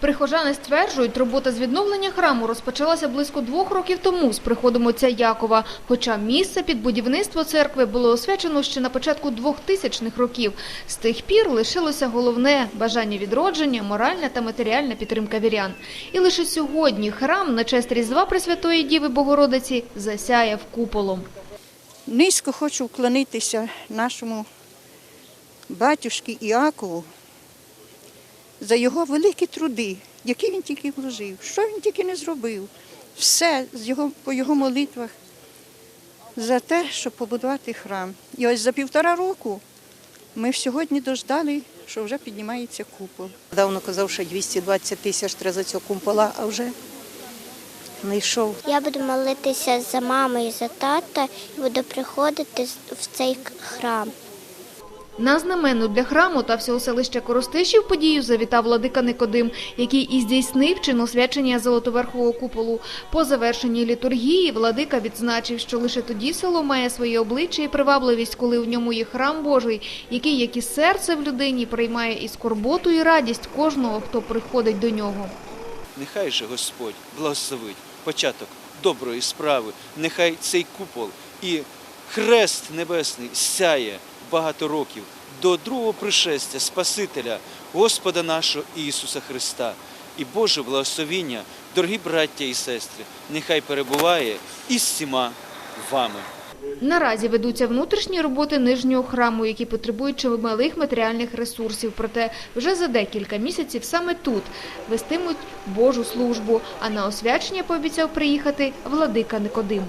Прихожани стверджують, робота з відновлення храму розпочалася близько двох років тому з приходом отця Якова, хоча місце під будівництво церкви було освячено ще на початку 2000-х років. З тих пір лишилося головне – бажання відродження, моральна та матеріальна підтримка вірян. І лише сьогодні храм на честь Різдва Пресвятої Діви Богородиці засяяв куполом. Низько хочу вклонитися нашому батюшки Іакову за його великі труди, які він тільки вложив, що він тільки не зробив. Все з його, по його молитвах за те, щоб побудувати храм. І ось за півтора року ми сьогодні дождали, що вже піднімається купол. Давно казав, що 220 тисяч треба за цього кумпола, а вже не йшов. Я буду молитися за маму і за тата і буду приходити в цей храм. На знаменну для храму та всього селища Коростишів подію завітав владика Никодим, який і здійснив чин освячення Золотоверхового куполу. По завершенні літургії владика відзначив, що лише тоді село має своє обличчя і привабливість, коли в ньому є храм Божий, який, як і серце в людині, приймає і скорботу, і радість кожного, хто приходить до нього. Нехай же Господь благословить початок доброї справи, нехай цей купол і хрест небесний сяє багато років до другого пришестя Спасителя, Господа нашого Ісуса Христа. І Боже благословіння, дорогі браття і сестри, нехай перебуває із всіма вами. Наразі ведуться внутрішні роботи нижнього храму, які потребують чималих матеріальних ресурсів. Проте вже за декілька місяців саме тут вестимуть Божу службу, а на освячення пообіцяв приїхати владика Никодим.